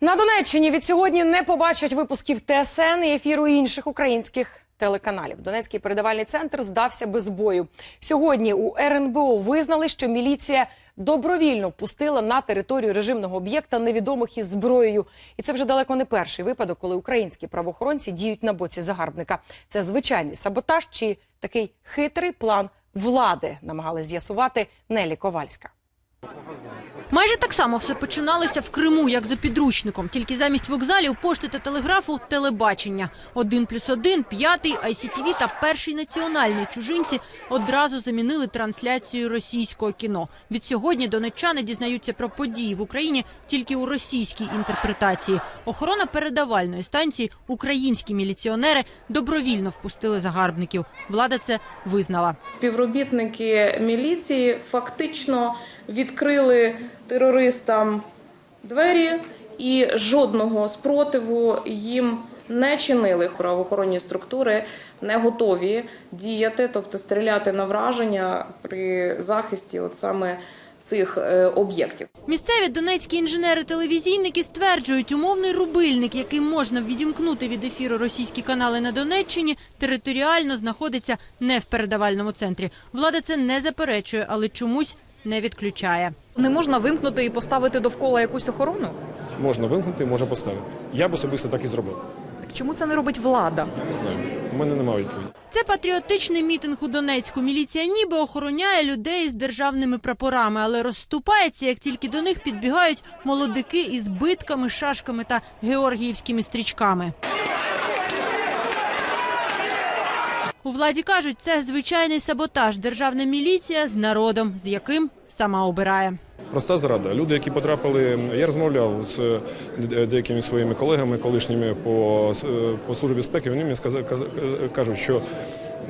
На Донеччині від сьогодні не побачать випусків ТСН і ефіру інших українських телеканалів. Донецький передавальний центр здався без бою. Сьогодні у РНБО визнали, що міліція добровільно впустила на територію режимного об'єкта невідомих із зброєю. І це вже далеко не перший випадок, коли українські правоохоронці діють на боці загарбника. Це звичайний саботаж чи такий хитрий план влади, намагалась з'ясувати Нелі Ковальська. Майже так само все починалося в Криму, як за підручником. Тільки замість вокзалів, пошти та телеграфу – телебачення. Один плюс один, п'ятий, ICTV та перший національний чужинці одразу замінили трансляцію російського кіно. Від сьогодні донеччани дізнаються про події в Україні тільки у російській інтерпретації. Охорона передавальної станції українські міліціонери добровільно впустили загарбників. Влада це визнала. Співробітники міліції фактично відкрили терористам двері і жодного спротиву їм не чинили. Правоохоронні структури не готові діяти, тобто стріляти на враження при захисті от саме цих е, об'єктів. Місцеві донецькі інженери-телевізійники стверджують, умовний рубильник, який можна відімкнути від ефіру російські канали на Донеччині, територіально знаходиться не в передавальному центрі. Влада це не заперечує, але чомусь не відключає. Не можна вимкнути і поставити довкола якусь охорону? Можна вимкнути, можна поставити. Я б особисто так і зробив. Так чому це не робить влада? Не знаю. У мене немає відповіді. Це патріотичний мітинг у Донецьку. Міліція ніби охороняє людей з державними прапорами, але розступається, як тільки до них підбігають молодики із битками, шашками та георгіївськими стрічками. У владі кажуть, це звичайний саботаж. Державна міліція з народом, з яким сама обирає. Проста зрада. Люди, які потрапили, я розмовляв з е, деякими своїми колегами, колишніми по, е, по службі безпеки. Вони мені кажуть, що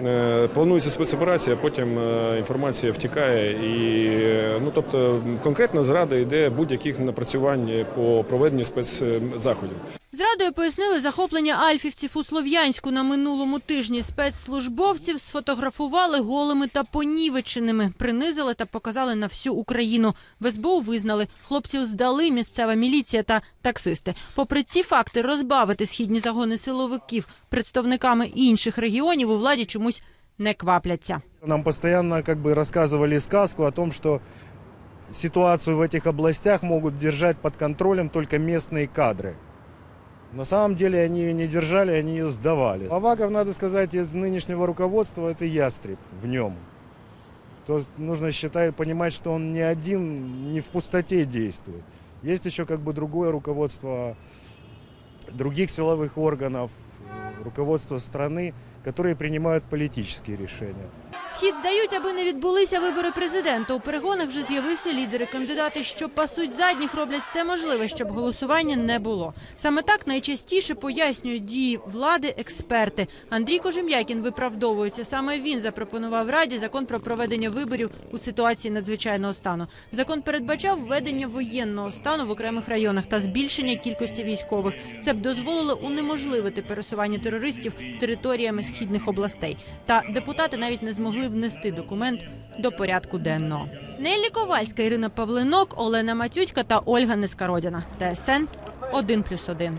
е, планується спецоперація, потім е, інформація втікає. І е, ну тобто конкретна зрада йде будь-яких напрацювань по проведенню спецзаходів. Зрадою пояснили захоплення альфівців у Слов'янську на минулому тижні. Спецслужбовців сфотографували голими та понівеченими, принизили та показали на всю Україну. В СБУ визнали, хлопців здали місцева міліція та таксисти. Попри ці факти, розбавити східні загони силовиків представниками інших регіонів у владі чомусь не квапляться. Нам постоянно как бы рассказывали сказку о том, что ситуацию в этих областях могут держать под контролем только местные кадры. На самом деле они ее не держали, они ее сдавали. Аваков, надо сказать, из нынешнего руководства это ястреб в нем. То нужно считать, понимать, что он не один, не в пустоте действует. Есть еще как бы другое руководство других силовых органов, руководство страны, которые принимают политические решения. Схід здають, аби не відбулися вибори президента. У перегонах вже з'явився лідери. Кандидати, що пасуть задніх, роблять все можливе, щоб голосування не було. Саме так найчастіше пояснюють дії влади експерти. Андрій Кожем'якін виправдовується. Саме він запропонував раді закон про проведення виборів у ситуації надзвичайного стану. Закон передбачав введення воєнного стану в окремих районах та збільшення кількості військових. Це б дозволило унеможливити пересування терористів територіями східних областей. Та депутати навіть не змогли внести документ до порядку денного. Нелі Ковальська, Ірина Павлинок, Олена Матюцька та Ольга Нескародіна. ТСН 1+,1.